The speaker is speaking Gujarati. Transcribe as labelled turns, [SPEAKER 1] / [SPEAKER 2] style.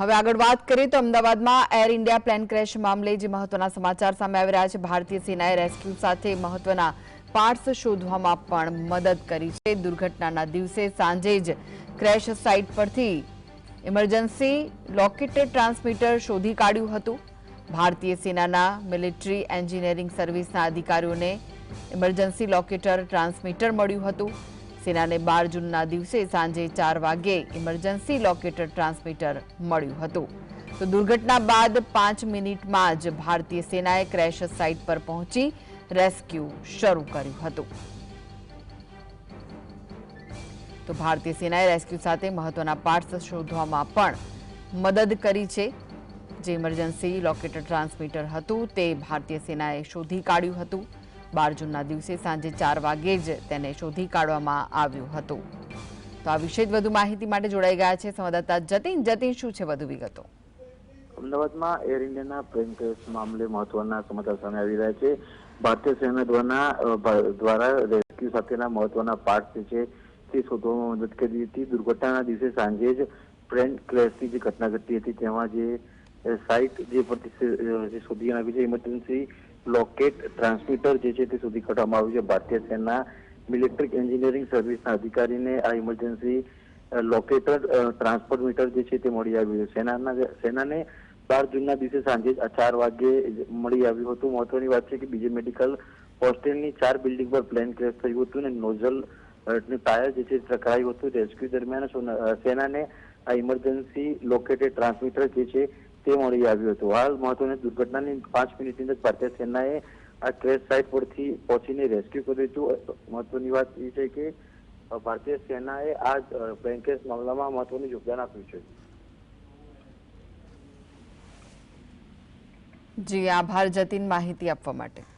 [SPEAKER 1] હવે આગળ વાત કરીએ તો અમદાવાદમાં એર ઇન્ડિયા પ્લેન ક્રેશ મામલે જે મહત્વના સમાચાર સામે આવી રહ્યા છે ભારતીય સેનાએ રેસ્ક્યુ સાથે મહત્વના પાર્ટ્સ શોધવામાં પણ મદદ કરી છે દુર્ઘટનાના દિવસે સાંજે જ ક્રેશ સાઇટ પરથી ઇમરજન્સી લોકેટેડ ટ્રાન્સમીટર શોધી કાઢ્યું હતું ભારતીય સેનાના મિલિટરી એન્જિનિયરિંગ સર્વિસના અધિકારીઓને ઇમરજન્સી લોકેટર ટ્રાન્સમીટર મળ્યું હતું સેનાને બાર જૂનના દિવસે સાંજે ચાર વાગ્યે ઇમરજન્સી લોકેટર ટ્રાન્સમીટર મળ્યું હતું તો દુર્ઘટના બાદ પાંચ મિનિટમાં જ ભારતીય સેનાએ ક્રેશ સાઇટ પર પહોંચી રેસ્ક્યુ શરૂ કર્યું હતું તો ભારતીય સેનાએ રેસ્ક્યુ સાથે મહત્વના પાર્ટ્સ શોધવામાં પણ મદદ કરી છે જે ઇમરજન્સી લોકેટર ટ્રાન્સમીટર હતું તે ભારતીય સેનાએ શોધી કાઢ્યું હતું બાર જૂનના દિવસે સાંજે ચાર વાગે જ તેને શોધી કાઢવામાં આવ્યું હતું. તો આ વિશે વધુ માહિતી માટે જોડાઈ ગયા છે સંવાદદાતા જતીન. જતીન, શું છે વધુ વિગતો?
[SPEAKER 2] અમદાવાદમાં એર ઇન્ડિયાના પ્લેન ક્રેશ મામલે મહત્વના સમાચાર સામે આવી રહ્યા છે. ભારતીય સેના દ્વારા દ્વારા રેસ્ક્યુ સાથેના મહત્વના પાર્ટ જે છે તે શોધવામાં મદદ કરી હતી. દુર્ઘટનાના દિવસે સાંજે જ પ્લેન ક્રેશની જે ઘટના ઘટી હતી, તેમાં જે સાઇટ જે પરથી શોધી આવી છે ઇમરજન્સી લોકેટ ટ્રાન્સમીટર જે છે તે શોધી કાઢવામાં આવ્યું છે. ભારતીય સેના મિલિટરી એન્જિનિયરિંગ સર્વિસના અધિકારીને આ ઇમરજન્સી લોકેટર ટ્રાન્સપોર્ટ મીટર જે છે તે મળી આવ્યું છે. સેનાના સેનાને બાર જૂનના દિવસે સાંજે ચાર વાગ્યે મળી આવ્યું હતું. મહત્વની વાત છે કે બીજે મેડિકલ હોસ્ટેલની ચાર બિલ્ડિંગ પર પ્લેન ક્રેશ થયું હતું અને નોઝલ ટાયર જે છે ટકરાયું હતું. રેસ્ક્યુ દરમિયાન સેનાને આ ઇમરજન્સી લોકેટેડ ટ્રાન્સમીટર જે છે તે મળી આવ્યું હતું. હાલ મહત્વની દુર્ઘટનાની પાંચ મિનિટની અંદર ભારતીય સેનાએ આ ક્રેશ સાઇટ પરથી પહોંચીને રેસ્ક્યુ કર્યું હતું. મહત્વની વાત એ છે કે ભારતીય સેનાએ આ બેન્કેશ મામલામાં મહત્વનું યોગદાન આપ્યું છે.
[SPEAKER 1] જી, આભાર, જતીન માહિતી આપવા માટે.